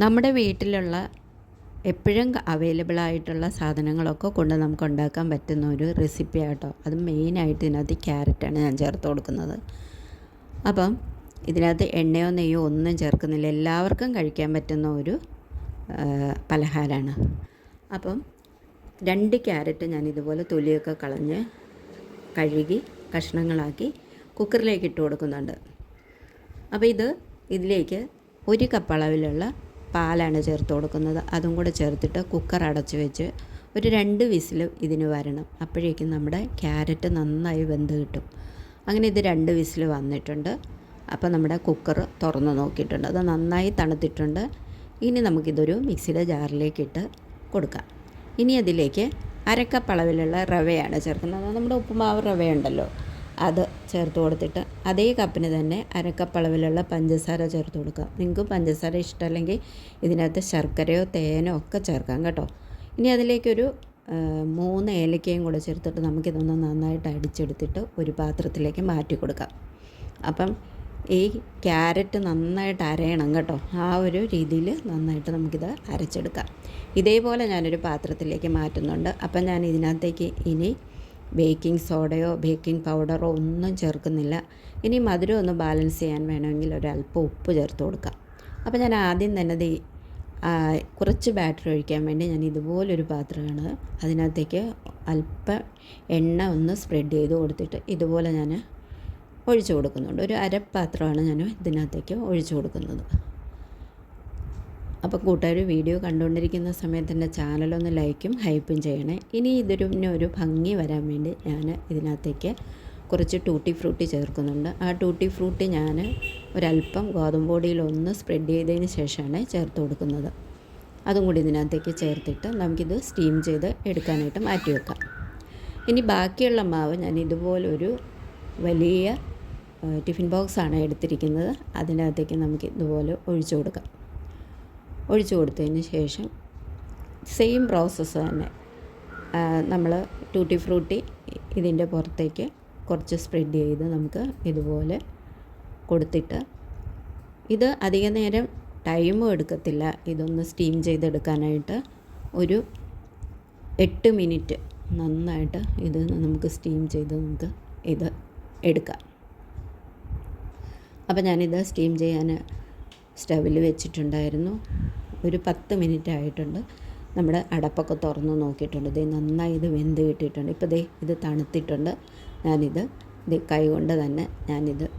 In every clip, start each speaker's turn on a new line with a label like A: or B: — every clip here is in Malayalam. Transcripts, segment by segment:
A: നമ്മുടെ വീട്ടിലുള്ള എപ്പോഴും അവൈലബിൾ ആയിട്ടുള്ള സാധനങ്ങളൊക്കെ കൊണ്ട് നമുക്ക് ഉണ്ടാക്കാൻ പറ്റുന്ന ഒരു റെസിപ്പി ആട്ടോ. അത് മെയിനായിട്ട് ഇതിനകത്ത് ക്യാരറ്റാണ് ഞാൻ ചേർത്ത് കൊടുക്കുന്നത്. അപ്പം ഇതിനകത്ത് എണ്ണയോ നെയ്യോ ഒന്നും ചേർക്കുന്നില്ല. എല്ലാവർക്കും കഴിക്കാൻ പറ്റുന്ന ഒരു പലഹാരമാണ് അപ്പം രണ്ട് ക്യാരറ്റ് ഞാൻ ഇതുപോലെ തൊലിയൊക്കെ കളഞ്ഞ് കഴുകി കഷ്ണങ്ങളാക്കി കുക്കറിലേക്ക് ഇട്ട് കൊടുക്കുന്നുണ്ട്. അപ്പോൾ ഇത് ഇതിലേക്ക് ഒരു കപ്പ് അളവിലുള്ള പാലാണ് ചേർത്ത് കൊടുക്കുന്നത്. അതും കൂടെ ചേർത്തിട്ട് കുക്കർ അടച്ച് വെച്ച് ഒരു രണ്ട് വിസിൽ ഇതിന് വരണം. അപ്പോഴേക്കും നമ്മുടെ ക്യാരറ്റ് നന്നായി വെന്ത് കിട്ടും. അങ്ങനെ ഇത് രണ്ട് വിസിൽ വന്നിട്ടുണ്ട്. അപ്പോൾ നമ്മുടെ കുക്കർ തുറന്ന് നോക്കിയിട്ടുണ്ട്. അത് നന്നായി തണുത്തിട്ടുണ്ട്. ഇനി നമുക്കിതൊരു മിക്സിയുടെ ജാറിലേക്ക് ഇട്ട് കൊടുക്കാം. ഇനി അതിലേക്ക് അരക്കപ്പളവിലുള്ള റവയാണ് ചേർക്കുന്നത്. നമ്മുടെ ഉപ്പുമാവ് റവയുണ്ടല്ലോ. അത് ചേർത്ത് കൊടുത്തിട്ട് അതേ കപ്പിന് തന്നെ അരക്കപ്പളവിലുള്ള പഞ്ചസാര ചേർത്ത് കൊടുക്കുക. നിങ്ങൾക്ക് പഞ്ചസാര ഇഷ്ടമല്ലെങ്കിൽ ഇതിനകത്ത് ശർക്കരയോ തേനോ ഒക്കെ ചേർക്കാം കേട്ടോ. ഇനി അതിലേക്കൊരു മൂന്ന് ഏലക്കയും കൂടെ ചേർത്തിട്ട് നമുക്കിതൊന്ന് നന്നായിട്ട് അടിച്ചെടുത്തിട്ട് ഒരു പാത്രത്തിലേക്ക് മാറ്റി കൊടുക്കാം. അപ്പം ഈ ക്യാരറ്റ് നന്നായിട്ട് അരയണം കേട്ടോ. ആ ഒരു രീതിയിൽ നന്നായിട്ട് നമുക്കിത് അരച്ചെടുക്കാം. ഇതേപോലെ ഞാനൊരു പാത്രത്തിലേക്ക് മാറ്റുന്നുണ്ട്. അപ്പം ഞാൻ ഇതിനകത്തേക്ക് ഇനി ബേക്കിംഗ് സോഡയോ ബേക്കിംഗ് പൗഡറോ ഒന്നും ചേർക്കുന്നില്ല. ഇനി മധുരം ഒന്ന് ബാലൻസ് ചെയ്യാൻ വേണമെങ്കിൽ ഒരല്പം ഉപ്പ് ചേർത്ത് കൊടുക്കാം. അപ്പോൾ ഞാൻ ആദ്യം തന്നെ കുറച്ച് ബാറ്ററി ഒഴിക്കാൻ വേണ്ടി ഞാൻ ഇതുപോലൊരു പാത്രമാണ് അതിനകത്തേക്ക് അല്പം എണ്ണ ഒന്ന് സ്പ്രെഡ് ചെയ്ത് കൊടുത്തിട്ട് ഇതുപോലെ ഞാൻ ഒഴിച്ചു കൊടുക്കുന്നുണ്ട്. ഒരു അരപ്പാത്രമാണ് ഞാൻ ഇതിനകത്തേക്ക് ഒഴിച്ചു കൊടുക്കുന്നത്. അപ്പോൾ കൂട്ടുകാർ വീഡിയോ കണ്ടുകൊണ്ടിരിക്കുന്ന സമയത്ത് എന്റെ ചാനലൊന്ന് ലൈക്കും ഹൈപ്പും ചെയ്യണേ. ഇനി ഇതൊരു ഒരു ഭംഗി വരാൻ വേണ്ടി ഞാൻ ഇതിനകത്തേക്ക് കുറച്ച് ടൂട്ടി ഫ്രൂട്ടി ചേർക്കുന്നുണ്ട്. ആ ടൂട്ടി ഫ്രൂട്ടി ഞാൻ ഒരല്പം ഗോതമ്പ് പൊടിയിൽ ഒന്ന് സ്പ്രെഡ് ചെയ്തതിന് ശേഷമാണ് ചേർത്ത് കൊടുക്കുന്നത്. അതും കൂടി ഇതിനകത്തേക്ക് ചേർത്തിട്ട് നമുക്കിത് സ്റ്റീം ചെയ്ത് എടുക്കാനായിട്ട് മാറ്റി വെക്കാം. ഇനി ബാക്കിയുള്ള മാവ് ഞാൻ ഇതുപോലൊരു വലിയ ടിഫിൻ ബോക്സാണ് എടുത്തിരിക്കുന്നത്. അതിനകത്തേക്ക് നമുക്ക് ഇതുപോലെ ഒഴിച്ചു കൊടുക്കാം. ഒഴിച്ചു കൊടുത്തതിന് ശേഷം സെയിം പ്രോസസ്സ് തന്നെ നമ്മൾ ടൂട്ടി ഫ്രൂട്ടി ഇതിന്റെ പുറത്തേക്ക് കുറച്ച് സ്പ്രെഡ് ചെയ്ത് നമുക്ക് ഇതുപോലെ കൊടുത്തിട്ട് ഇത് അധിക നേരം ടൈമും എടുക്കത്തില്ല. ഇതൊന്ന് സ്റ്റീം ചെയ്തെടുക്കാനായിട്ട് ഒരു എട്ട് മിനിറ്റ് നന്നായിട്ട് ഇത് നമുക്ക് സ്റ്റീം ചെയ്ത് നമുക്ക് ഇത് എടുക്കാം. അപ്പോൾ ഞാനിത് സ്റ്റീം ചെയ്യാൻ സ്റ്റവിൽ വെച്ചിട്ടുണ്ടായിരുന്നു. ഒരു പത്ത് മിനിറ്റ് ആയിട്ടുണ്ട്. നമ്മുടെ അടപ്പൊക്കെ തുറന്ന് നോക്കിയിട്ടുണ്ട്. ദേ നന്നായി ഇത് വെന്ത് കിട്ടിയിട്ടുണ്ട്. ഇപ്പോൾ ദേ ഇത് തണുത്തിട്ടുണ്ട്. ഞാനിത് ഇത് കൈ കൊണ്ട് തന്നെ ഞാനിത്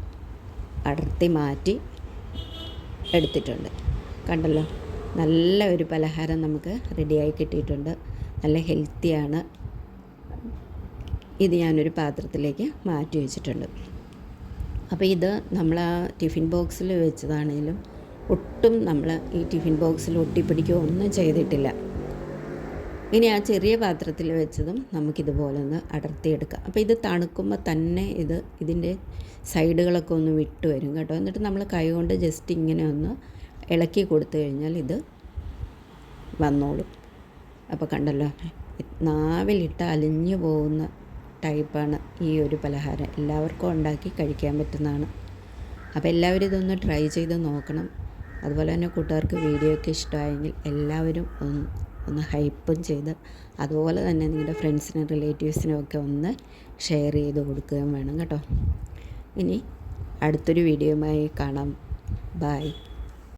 A: അടർത്തി മാറ്റി എടുത്തിട്ടുണ്ട്. കണ്ടല്ലോ? നല്ല ഒരു പലഹാരം നമുക്ക് റെഡിയായി കിട്ടിയിട്ടുണ്ട്. നല്ല ഹെൽത്തിയാണ് ഇത് ഞാനൊരു പാത്രത്തിലേക്ക് മാറ്റി വെച്ചിട്ടുണ്ട്. അപ്പോൾ ഇത് നമ്മൾ ആ ടിഫിൻ ബോക്സിൽ വെച്ചതാണെങ്കിലും ഒട്ടും നമ്മൾ ഈ ടിഫിൻ ബോക്സിൽ ഒട്ടിപ്പിടിക്കുകയോ ഒന്നും ചെയ്തിട്ടില്ല. ഇനി ആ ചെറിയ പാത്രത്തിൽ വെച്ചതും നമുക്കിതുപോലെ ഒന്ന് അടർത്തിയെടുക്കാം. അപ്പോൾ ഇത് തണുക്കുമ്പോൾ തന്നെ ഇത് ഇതിന്റെ സൈഡുകളൊക്കെ ഒന്ന് വിട്ടു വരും കേട്ടോ. എന്നിട്ട് നമ്മൾ കൈ കൊണ്ട് ജസ്റ്റ് ഇങ്ങനെ ഒന്ന് ഇളക്കി കൊടുത്തു കഴിഞ്ഞാൽ ഇത് വന്നോളും. അപ്പോൾ കണ്ടല്ലോ നാവിലിട്ട് അലിഞ്ഞു പോകുന്ന ടൈപ്പാണ് ഈ ഒരു പലഹാരം. എല്ലാവർക്കും ഉണ്ടാക്കി കഴിക്കാൻ പറ്റുന്നതാണ്. അപ്പോൾ എല്ലാവരും ഇതൊന്ന് ട്രൈ ചെയ്ത് നോക്കണം. അതുപോലെ തന്നെ കൂട്ടുകാർക്ക് വീഡിയോ ഒക്കെ ഇഷ്ടമായെങ്കിൽ എല്ലാവരും ഒന്ന് ഒന്ന് ഹൈപ്പും ചെയ്ത് അതുപോലെ തന്നെ നിങ്ങളുടെ ഫ്രണ്ട്സിനും റിലേറ്റീവ്സിനും ഒക്കെ ഒന്ന് ഷെയർ ചെയ്ത് കൊടുക്കുകയും വേണം കേട്ടോ. ഇനി അടുത്തൊരു വീഡിയോയുമായി കാണാം. ബായ്